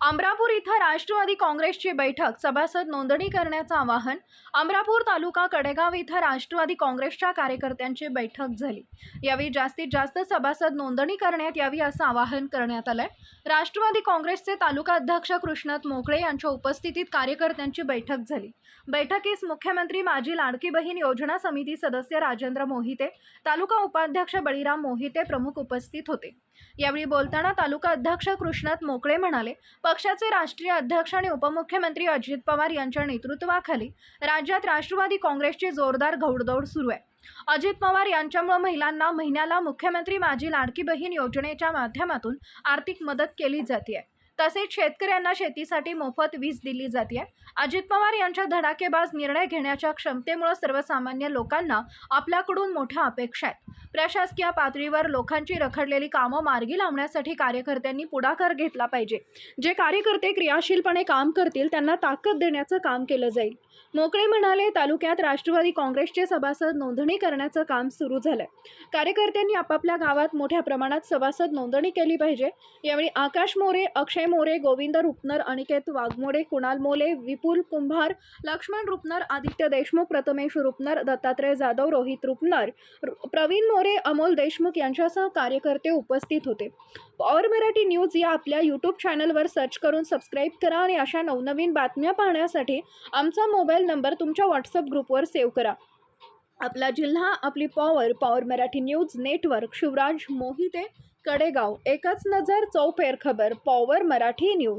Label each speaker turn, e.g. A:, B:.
A: अमरापूर इथं राष्ट्रवादी काँग्रेसची बैठक. सभासद नोंदणी करण्याचं आवाहन. अमरापूर तालुका कडेगाव इथं राष्ट्रवादी काँग्रेसच्या कार्यकर्त्यांची बैठक झाली. यावेळी जास्तीत जास्त सभासद नोंदणी करण्यात यावी असं आवाहन करण्यात आलंय. राष्ट्रवादी काँग्रेसचे तालुका अध्यक्ष कृष्णात मोकळे यांच्या उपस्थितीत कार्यकर्त्यांची बैठक झाली. बैठकीस मुख्यमंत्री माजी लाडकी बहीण योजना समिती सदस्य राजेंद्र मोहिते तालुका उपाध्यक्ष बळीराम मोहिते प्रमुख उपस्थित होते. यावेळी बोलताना तालुका अध्यक्ष कृष्णात मोकळे म्हणाले पक्षाचे राष्ट्रीय अध्यक्ष आणि उपमुख्यमंत्री अजित पवार यांच्या नेतृत्वाखाली राज्यात राष्ट्रवादी काँग्रेसची जोरदार घौडदौड सुरू आहे. अजित पवार यांच्यामुळे महिलांना महिन्याला मुख्यमंत्री माझी लाडकी बहीण योजनेच्या माध्यमातून आर्थिक मदत केली जाते तसेच शेतकऱ्यांना शेतीसाठी मोफत वीज दिली जाते अजित पवार यांच्या धडाकेबाज निर्णय घेण्याच्या क्षमतेमुळे सर्वसामान्य लोकांना आपल्याकडून मोठ्या अपेक्षा आहेत. प्रशासकीय पातळीवर लोकांची रखडलेली कामं मार्गी लावण्यासाठी कार्यकर्त्यांनी पुढाकार घेतला पाहिजे. जे कार्यकर्ते क्रियाशीलपणे काम करतील त्यांना ताकद देण्याचं काम केलं जाईल. मोकळे म्हणाले तालुक्यात राष्ट्रवादी काँग्रेसचे सभासद नोंदणी करण्याचं काम सुरू झालंय. कार्यकर्त्यांनी आपापल्या गावात मोठ्या प्रमाणात सभासद नोंदणी केली पाहिजे. यावेळी आकाश मोरे अक्षय मोरे गोविंद रुपनर अनिकेत वाघमोडे कुणाल मोले विपुल कुंभार लक्ष्मण रुपनर आदित्य देशमुख प्रथमेश रुपनर दत्तात्रय जाधव रोहित रुपनर रु- प्रवीण मोरे अमोल देशमुख यांच्यासह कार्यकर्ते उपस्थित होते. पॉवर मराठी न्यूज या आपल्या यूट्यूब चॅनलवर सर्च करून सबस्क्राईब करा आणि अशा नवनवीन बातम्या पाहण्यासाठी आमचा मोबाईल नंबर तुमच्या व्हॉट्सअप ग्रुपवर सेव्ह करा. आपला जिल्हा आपली power power Marathi news network Shivraj Mohite Kadegaon. एकच नजर चौफेर खबर पॉवर मराठी न्यूज.